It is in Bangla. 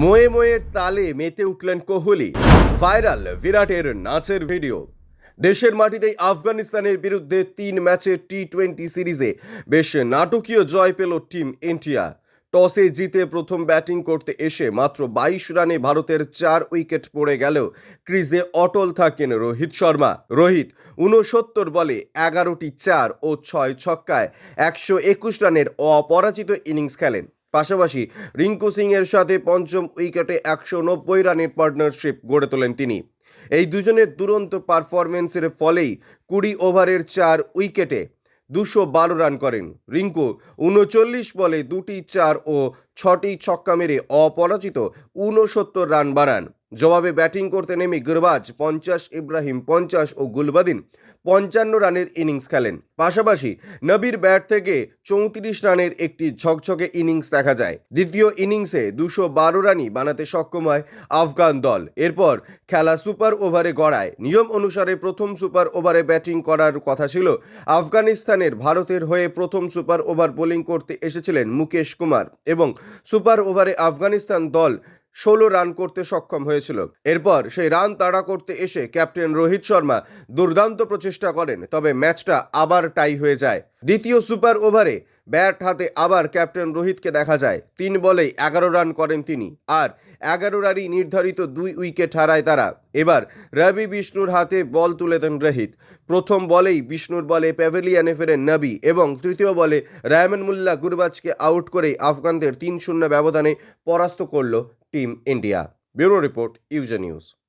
মোয়ে মোয়ের তালে মেতে উঠলেন কোহলি। ভাইরাল বিরাটের নাচের ভিডিও। দেশের মাটিতেই আফগানিস্তানের বিরুদ্ধে তিন ম্যাচের টি টোয়েন্টি সিরিজে বেশ নাটকীয় জয় পেল টিম ইন্ডিয়া। টসে জিতে প্রথম ব্যাটিং করতে এসে মাত্র বাইশ রানে ভারতের চার উইকেট পড়ে গেলেও ক্রিজে অটল থাকেন রোহিত শর্মা। রোহিত ঊনসত্তর বলে এগারোটি চার ও ছয় ছক্কায় একশো একুশ রানের অপরাজিত ইনিংস খেলেন। পাশাপাশি রিঙ্কু সিং এর সাথে পঞ্চম উইকেটে একশো নব্বই রানের পার্টনারশিপ গড়ে তোলেন তিনি। এই দুজনের দুরন্ত পারফরমেন্সের ফলেই কুড়ি ওভারের চার উইকেটে দুশো বারো রান করেন। রিঙ্কু উনচল্লিশ বলে দুটি চার ও ছটি ছক্কা মেরে অপরাজিত ঊনসত্তর রান বানান জবাবে ব্যাটিং করতে নেমে গুরবাজ পঞ্চাশ ইব্রাহিম, পঞ্চাশ ও গুলবাদিন পঞ্চান্ন রানের ইনিংস খেলেন। পাশাপাশি নবীর ব্যাট থেকে চৌত্রিশ রানের একটি ঝকঝকে ইনিংস দেখা যায়। দ্বিতীয় ইনিংসে দুশো বারো রানই বানাতে সক্ষম হয় আফগান দল। এরপর খেলা সুপার ওভারে গড়ায়। নিয়ম অনুসারে প্রথম সুপার ওভারে ব্যাটিং করার কথা ছিল। আফগানিস্তানের ভারতের হয়ে প্রথম সুপার ওভার বোলিং করতে এসেছিলেন মুকেশ কুমার এবং সুপার ওভারে আফগানিস্তান দল ষোলো রান করতে সক্ষম হয়েছিল। এরপর সেই রান তাড়া করতে এসে ক্যাপ্টেন রোহিত শর্মা দুর্দান্ত প্রচেষ্টা করেন, তবে ম্যাচটা আবার টাই হয়ে যায়। দ্বিতীয় সুপার ওভারে ব্যাট হাতে আবার ক্যাপ্টেন রোহিতকে দেখা যায়। তিন বলেই এগারো রান করেন তিনি। আর এগারো রানই নির্ধারিত দুই উইকেট হারায় তারা। এবার রবি বিষ্ণুর হাতে বল তুলে দেন রোহিত। প্রথম বলেই বিষ্ণুর বলে প্যাভেলিয়ানে ফেরেন নবী এবং তৃতীয় বলে রায়মান মুল্লা গুরবাজকে আউট করেই আফগানদের তিন শূন্য ব্যবধানে পরাস্ত করল team India. Bureau report ইউজে news.